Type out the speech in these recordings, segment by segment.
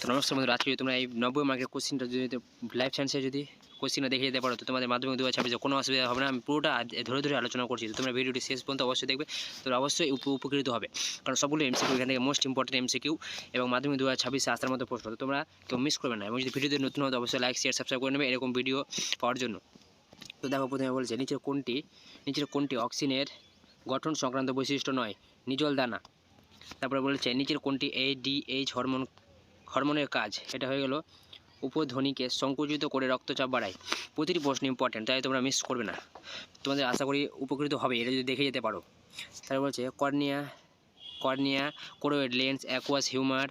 তো নমস্কার বন্ধুরা আজকে তোমরা এই নব্বই মার্কের কোশ্চিনটা যদি লাইফ সায়েন্সে যদি কোশ্চিনটা দেখে যেতে পারো, তো তোমাদের মাধ্যমিক দু হাজার কোনো অসুবিধা হবে না। আমি পুরোটা ধরে ধরে আলোচনা করছি। তো তোমরা ভিডিওটি শেষ পর্যন্ত অবশ্যই দেখবে। তোমরা অবশ্যই উপ- উপকৃত হবে। কারণ সবগুলো এমসিকিউ এখান থেকে মোস্ট ইম্পর্টেন্ট এমসিকিউ এবং মাধ্যমিক দু হাজার ছাব্বিশে আসার মতো প্রশ্ন। তো তোমরা কেউ মিস করবে না। এবং যদি ভিডিওতে নতুন হতো অবশ্যই লাইক শেয়ার সাবস্ক্রাইব করে নেবে। এরকম ভিডিও পাওয়ার জন্য। তো দেখো, প্রথমে বলছে, নিচের কোনটি নিচের কোনটি অক্সিনের গঠন সংক্রান্ত বৈশিষ্ট্য নয়? নিজল দানা। তারপরে বলেছে, নিচের কোনটি এইচ হরমোন হরমোনের কাজ। এটা হয়ে গেল উপধ্বনিকে সংকুচিত করে রক্তচাপ বাড়ায়। প্রতিটি প্রশ্ন ইম্পর্টেন্ট তাই তোমরা মিস করবে না। তোমাদের আশা করি উপকৃত হবে, এটা যদি দেখে যেতে পারো। তারপর বলছে, cornea cornea choroid lens aqueous humour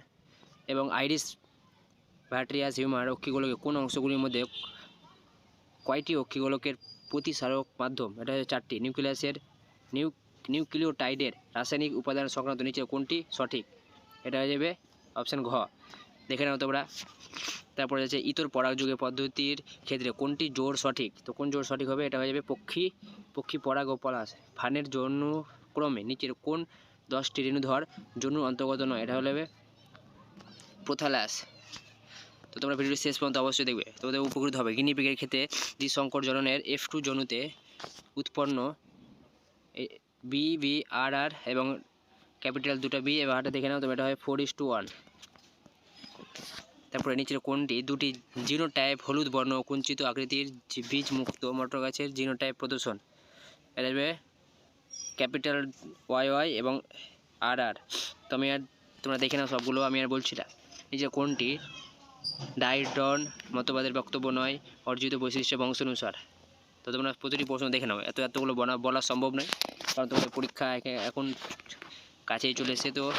এবং আইরিস ভ্যাট্রিয়াস হিউমার অক্ষিগোলকের কোন অংশগুলির মধ্যে কয়টি অক্ষিগোলকের প্রতিসারক মাধ্যম? এটা হচ্ছে চারটি। নিউক্লিয়াসের, নিউ নিউক্লিওটাইডের রাসায়নিক উপাদান সংক্রান্ত নিচে কোনটি সঠিক? এটা হয়ে যাবে অপশান ঘ। দেখে নাও তোমরা। তারপরে আছে ইতর পরাগযোগে পদ্ধতির ক্ষেত্রে কোনটি জোর সঠিক? তো কোন জোর সঠিক হবে? এটা হয়ে যাবে পক্ষী পক্ষী পরাগ ও পলাশ। ফানের জন্য ক্রমে নিচের কোন দশটি রেণুধর জন্য অন্তর্গত নয়? এটা হলে প্রোথালাস। তো তোমরা ভিডিওটি শেষ পর্যন্ত অবশ্যই দেখবে। তোমাদের উপকৃত হবে। গিনিপিগের ক্ষেত্রে দ্বিসংকর জননের এফ টু জনুতে উৎপন্ন বি বি আর আর এবং ক্যাপিটাল দুটো বি এবং আরটা দেখে নাও। তবে এটা হয় ফোর ইস টু ওয়ান তারপরে নিচের কোনটি দুটি জিনোটাইপ হলুদ বর্ণ কুঞ্চিত আকৃতির যে বীজ মুক্ত মটর গাছের জিনোটাইপ প্রদর্শন। এটা ক্যাপিটাল ওয়াই ওয়াই এবং আর আর। তো আমি আর তোমরা দেখে নাও সবগুলো, আমি আর বলছি না। নিচে কোনটি ডাইটন মতবাদের বক্তব্য নয়, অর্জিত বৈশিষ্ট্য বংশানুসার। তো তোমরা প্রতিটি প্রশ্ন দেখে নাও, এত এতগুলো বলা বলা সম্ভব নয়, কারণ তোমাদের পরীক্ষা এখে- এখন কাছেই চলে এসে তো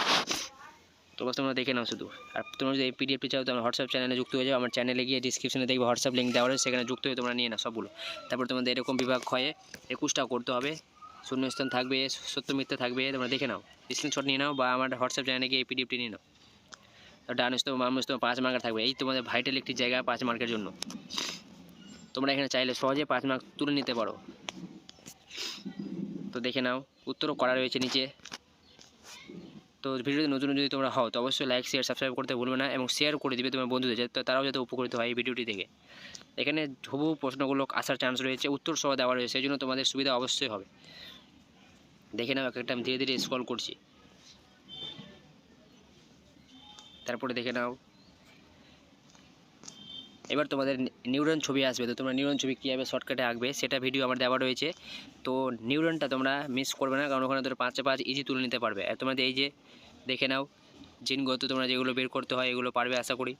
তোমরা তোমরা দেখে নাও শুধু। আর তোমরা যদি এই পিডিএফটি চাও, তো আমার হোয়াটসঅ্যাপ চ্যানেলে যুক্ত হয়ে যাও। আমার চ্যানেলে গিয়ে ডিসক্রিপশনে দেখবে হোয়াটসঅ্যাপ লিঙ্ক দেওয়া রয়েছে, সেখানে যুক্ত হয়ে তোমরা নিয়ে নাও সবগুলো। তারপর তোমাদের এরকম বিভাগ ক্ষয়ে একুশটা করতে হবে। শূন্যস্থান থাকবে সত্য মিথ্যা থাকবে, তোমরা দেখে নাও। স্ক্রিনশট নিয়ে নাও বা আমার হোয়াটসঅ্যাপ চ্যানেলে গিয়ে এই পিডিএফটি নিয়ে নাও। তো ডানস্থ বামস্থ পাঁচ মার্কার থাকবে। এই তোমাদের ভাইটাল একটি জায়গা, পাঁচ মার্কের জন্য। তোমরা এখানে চাইলে সহজে পাঁচ মার্ক তুলে নিতে পারো। তো দেখে নাও, উত্তরও করা রয়েছে নিচে। তো ভিডিওতে নতুন যদি তোমরা হও, তো অবশ্যই লাইক শেয়ার সাবস্ক্রাইব করতে ভুলবে না এবং শেয়ার করে দিবে তোমার বন্ধুদের যাতে তারাও যাতে উপকৃত হয় এই ভিডিওটি থেকে এখানে হুবহু প্রশ্নগুলো আসার চান্স রয়েছে উত্তর সহ দেওয়া রয়েছে সেই জন্য তোমাদের সুবিধা অবশ্যই হবে। দেখে নাও এক একটা আমি ধীরে ধীরে স্ক্রল করছি। তারপরে দেখে নাও। এবার তোমাদের নিউরন ছবি আসবে, তো তোমরা নিউরন ছবি কীভাবে শর্টকাটে আঁকবে সেটা ভিডিও আমার দেওয়া রয়েছে। তো নিউরনটা তোমরা মিস করবে না, কারণ ওখানে তোমরা পাঁচে পাঁচ ইজি তুলে নিতে পারবে। আর তোমাদের এই যে দেখে নাও জিনগত তোমরা যেগুলো বের করতে হয় এগুলো পারবে আশা করি।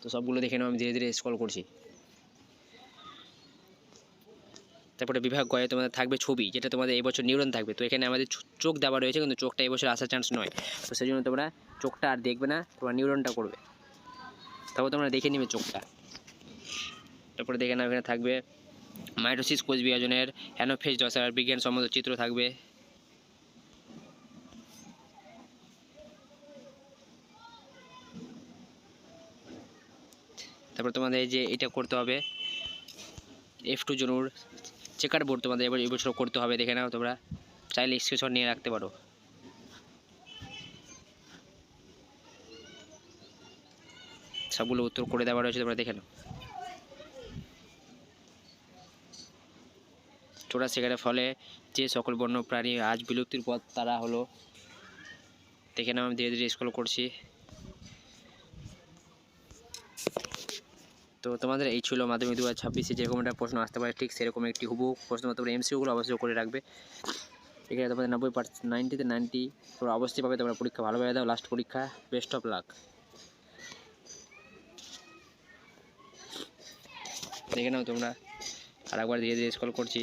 তো সবগুলো দেখে নাও, আমি ধীরে ধীরে স্ক্রল করছি। তারপরে বিভাগ গয়ে তোমাদের থাকবে ছবি, যেটা তোমাদের এই বছর নিউরন থাকবে। তো এখানে আমাদের চোখ দেওয়া রয়েছে, কিন্তু চোখটা এবছর আসার চান্স নয়। তো সেই জন্য তোমরা চোখটা আর দেখবে না, তোমরা নিউরনটা করবে। তারপর তোমরা দেখে নিবে চোখটা। তারপরে দেখে নাও, এখানে থাকবে মাইটোসিস কোষ বিভাজনের হ্যানোফেজ দশার বিজ্ঞান সম্বন্ধ চিত্র থাকবে। তারপর তোমাদের যে এটা করতে হবে এফ টু জনুর চেকার বোর্ড তোমাদের এবার এবছর করতে হবে, দেখে নাও তোমরা। চাইলে স্ক্রিনশট নিয়ে রাখতে পারো। সবগুলো উত্তর করে দেওয়া রয়েছে, তোমরা দেখে নাও। চোরা শিকারের ফলে যে সকল বন্য প্রাণী আজ বিলুপ্তির পথ তারা হলো। দেখে নাও, আমি ধীরে ধীরে স্ক্রল করছি। তো তোমাদের এই ছিল মাধ্যমিক দু হাজার ছাব্বিশে যেরকম একটা প্রশ্ন আসতে পারে, ঠিক সেরকম একটি হুবু প্রশ্ন তোমরা এমসিউগুলো অবশ্যই করে রাখবে। এখানে তোমাদের নব্বই পার্সেন্ট নাইনটিতে নাইনটি তোমরা অবশ্যই পাবে, তোমরা পরীক্ষা ভালোভাবে দাও লাস্ট পরীক্ষা বেস্ট অফ লাক দেখে নাও তোমরা। আর একবার ধীরে ধীরে স্কল করছি।